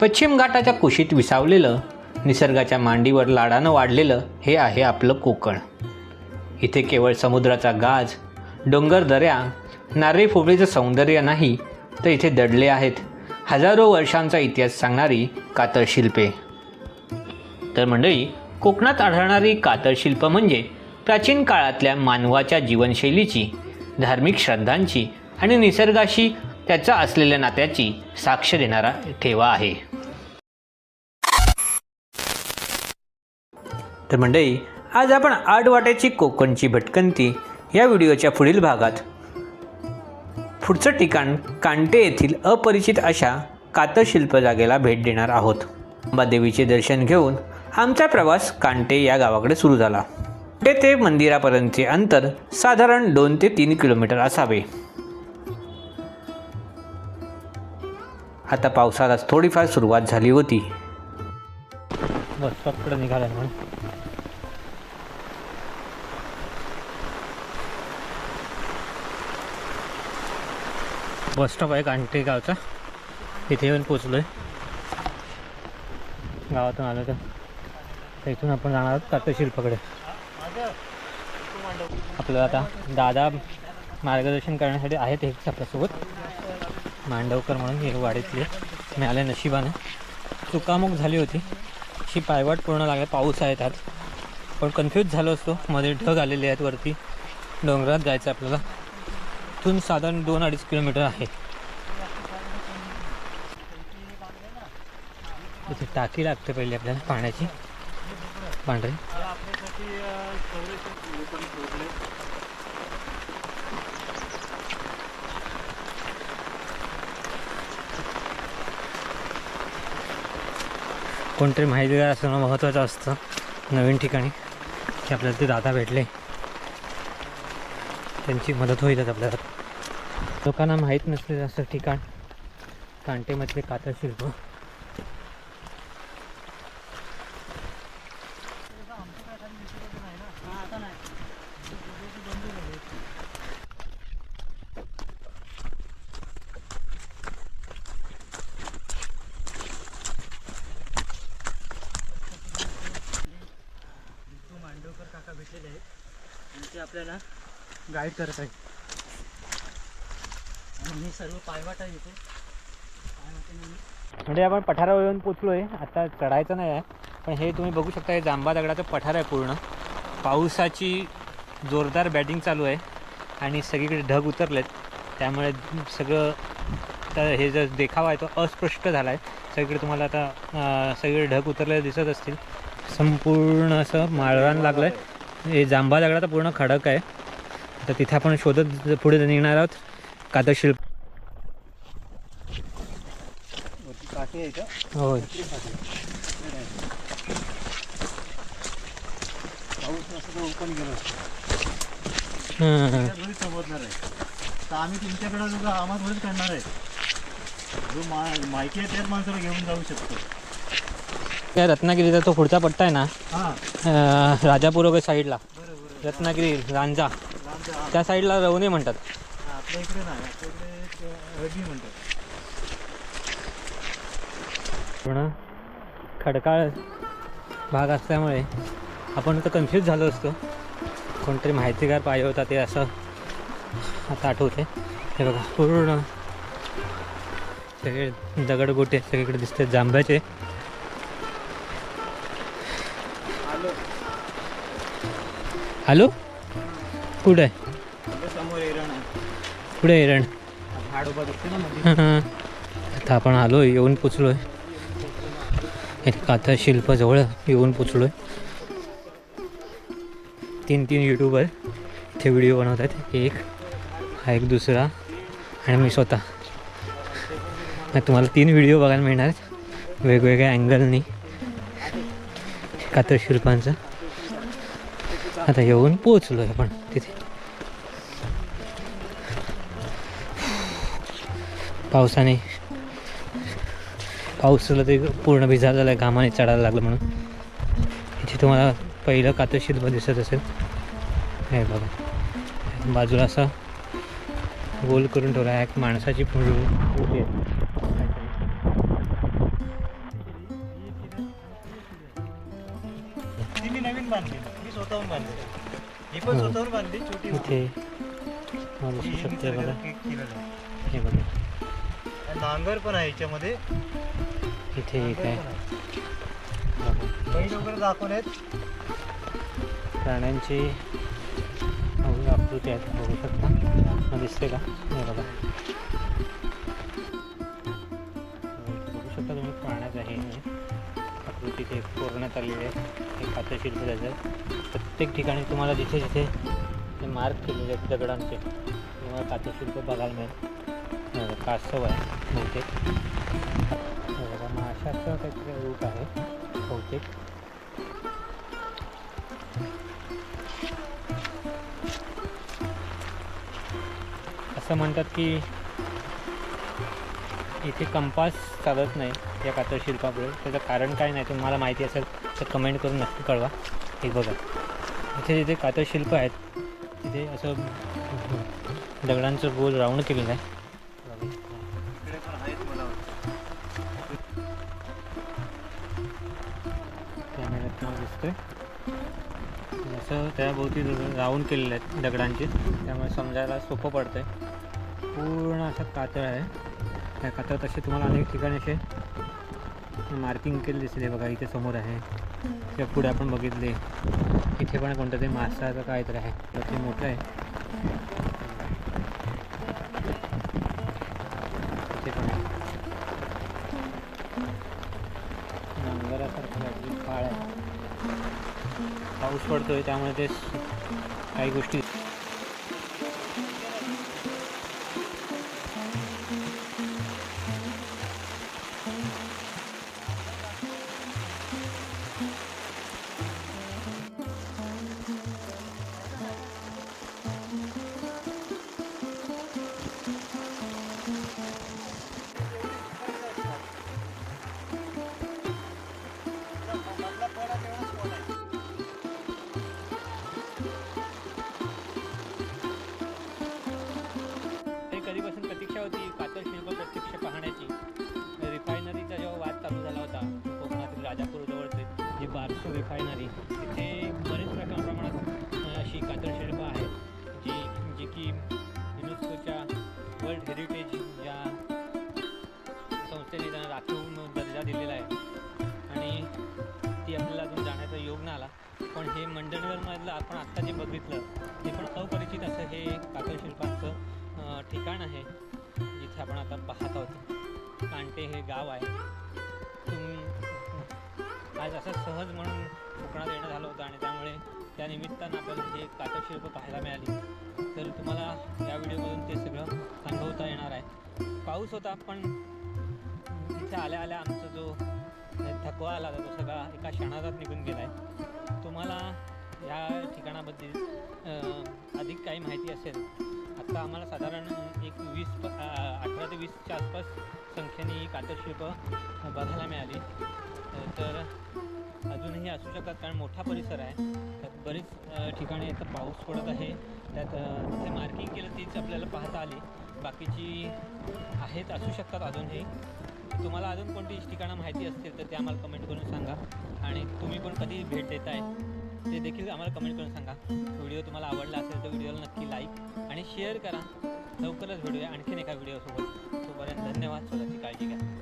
पश्चिम घाटाच्या कुशीत विसावलेलं निसर्गाच्या मांडीवर लाडानं वाढलेलं हे आहे आपलं कोकण. इथे केवळ समुद्राचा गाज डोंगर दऱ्या नारळी फोबळीचं सौंदर्य नाही तर इथे दडले आहेत हजारो वर्षांचा इतिहास सांगणारी कातळ शिल्पे. तर मंडळी कोकणात आढळणारी कातळ शिल्प म्हणजे प्राचीन काळातल्या मानवाच्या जीवनशैलीची धार्मिक श्रद्धांची आणि निसर्गाशी त्याचा असलेल्या नात्याची साक्ष देणारा ठेवा आहे. तर मंडळी आज आपण आडवाट्याची कोकणची भटकंती या व्हिडिओच्या पुढील भागात. पुढचं ठिकाण कांटे येथील अपरिचित अशा कातशिल्प जागेला भेट देणार आहोत. अंबादेवीचे दर्शन घेऊन आमचा प्रवास कांटे या गावाकडे सुरू झाला. ते ते मंदिरापर्यंतचे अंतर साधारण दोन ते तीन किलोमीटर असावे. आता पावसालाच थोडीफार सुरुवात झाली होती. बस स्टॉपकडे निघाला म्हणून. बस स्टॉप आहे कांटे गावचा. तिथे येऊन पोचलो आहे गावातून आलो तर. इथून आपण जाणार आहोत कातशिल्पाकडे आपल्याला आता दादा मार्गदर्शन करण्यासाठी आहेत एक आपल्यासोबत. मांडवकर म्हणून हे वाडीतले. मिळाले नशिबाने. चुकामुक झाली होती. अशी पायवाट पूर्ण लागली पाऊस आहे त्यात. पण कन्फ्यूज झालो असतो. मध्ये ढग आलेले आहेत वरती. डोंगरात जायचं आपल्याला. इथून साधारण दोन अडीच किलोमीटर आहे. इथे टाकी लागते पहिली आपल्याला पाण्याची. पांढरी. कोणतरी माहितीगार असणं महत्त्वाचं असतं नवीन ठिकाणी की आपल्याला ते दादा भेटले. त्यांची मदत होईलच आपल्याला. लोकांना माहीत नसलेलं असं ठिकाण कांटेमधले कातशिल्प बसलेले आहेत. आणि ते आपल्याला गाईड करत आहेत. आणि हे सर्व पायवाट आहे इथे म्हणजे आपण पठारावर येऊन पोचलो आहे आता चढायचं नाही आहे. पण हे तुम्ही बघू शकता हे जांबा दगडाचं पठार आहे पूर्ण. पावसाची जोरदार बॅटिंग चालू आहे. आणि सगळीकडे ढग उतरलेत. त्यामुळे सगळं तर हे जर देखावा आहे तो अस्पृष्ट झाला आहे सगळीकडे तुम्हाला आता सगळीकडे ढग उतरलेले दिसत असतील. संपूर्ण असं माळरान लागलं आहे हे जांबा दगडाचा पूर्ण खडक आहे. तर तिथे आपण शोधत पुढे निघणार आहोत. कातशिल्प होय. तर हं. आम्ही तुमच्याकडे जो आम्हा थोडीच करणार आहे जो माहिती आहे त्याच माणसाला घेऊन जाऊ शकतो. त्या रत्नागिरीचा तो पुढचा पट्टा आहे ना हां. राजापूर वगैरे साईडला. रत्नागिरी लांजा लांब जा. त्या साईडला रवणे म्हणतात. पूर्ण खडकाळ भाग असल्यामुळे आपण तर कन्फ्यूज झालो असतो. कोणतरी माहितीगार पाहिजे होता ते असं आता आठवते हे बघा पूर्ण सगळे दगडगोटे सगळीकडे दिसते जांभ्याचे हॅलो? कुठं आहे? समोर एरण आहे कुठे एरण झाड उभा दिसते ना मध्ये आता आपण आलो आहे येऊन पोचलो आहे. एक काथा शिल्प जवळ येऊन पोचलो आहे. तीन तीन यूट्यूबर इथे व्हिडिओ बनवत आहेत एक हा एक दुसरा आणि मी स्वतः. मग तुम्हाला तीन व्हिडिओ बघायला मिळणार आहेत. वेगवेगळ्या अँगलनी कातर शिल्पांचं. आता येऊन पोचलो आहे आपण तिथे. पावसाने पावसाला ते पूर्ण भिजायला झालं घामाने चढायला लागलं म्हणून. इथे तुम्हाला पहिलं कातर शिल्प दिसत असेल. हे बघा. बाजूला असा गोल करून ठेवला आहे एक माणसाची फुल नवीन बांधली स्वतःहून बांधली. ही पण स्वतःहून बांधली छोटी. इथे हा ही शकते बघा. केलेलं आहे. हे बघा. आणि नांगर पण आहे याच्यामध्ये. इथे एक नांगर आहे. पण आहे. बघा. बैल वगैरे प्राण्यांची अवघी आकृती आहेत बघू शकता. हा दिसते का? हे बघू. आकृती कोरण्यात आलेली आहे. हे खातशिल्प त्याचं प्रत्येक ठिकाणी तुम्हाला जिथे जिथे ते मार्क केलेले आहेत दगडांचे तुम्हाला कातशिल्प बघायला मिळेल. कासव आहे बहुतेक. माशाचं काहीतरी रूप आहे बहुतेक. असं म्हणतात की इथे कंपास चालत नाही या कातर शिल्पापुढे. त्याचं कारण काय नाही तुम्हाला माहिती असेल तर कमेंट करून नक्की कळवा. हे बघा. इथे जिथे कातर शिल्प आहेत तिथे असं दगडांचं गोल राऊंड केलेलं आहे. दिसतोय. असं त्याभोवती राऊंड केलेलं आहेत दगडांचे. त्यामुळे समजायला सोपं पडतं आहे पूर्ण असं कातळ आहे. त्या कातळ तसे तुम्हाला अनेक ठिकाणी असे मार्किंग केले दिसले. बघा इथे समोर आहे. किंवा पुढे आपण बघितले. इथे पण कोणतं ते मासाचं काय तर आहे. तर ते मोठं आहे. इथे पण आहे. नांगरासारखं काहीतरी आहे. पाऊस पडतोय त्यामुळे ते काही गोष्टी निमित्तानं आपल्याला हे कातर पाहायला मिळाली. तर तुम्हाला या व्हिडिओमधून ते सगळं अनुभवता येणार आहे. पाऊस होता पण इथे आल्या आल्या आमचा जो थकवा आला होता तो सगळा एका क्षणात निघून गेला आहे. तुम्हाला या ठिकाणाबद्दल अधिक काही माहिती असेल आत्ता आम्हाला साधारण एक वीस प अठरा ते वीसच्या आसपास संख्येने ही कातशिल्प बघायला मिळाली. तर अजूनही असू शकतात कारण मोठा परिसर आहे. तर बरीच ठिकाणी आता पाऊस पडत आहे. त्यात जे जिथे मार्किंग केलं तीच आपल्याला पाहता आली. बाकीची आहेत असू शकतात अजूनही. तुम्हाला अजून कोणती ठिकाणं माहिती असतील तर ते आम्हाला कमेंट करून सांगा. आणि तुम्ही पण कधी भेट देत आहे ते देखील आम्हाला कमेंट करून सांगा. व्हिडिओ तुम्हाला आवडला असेल तर व्हिडिओला नक्की लाईक आणि शेअर करा. लवकरच भेटूया आणखीन एका व्हिडिओसोबत तोपर्यंत धन्यवाद. स्वतःची काळजी घ्या.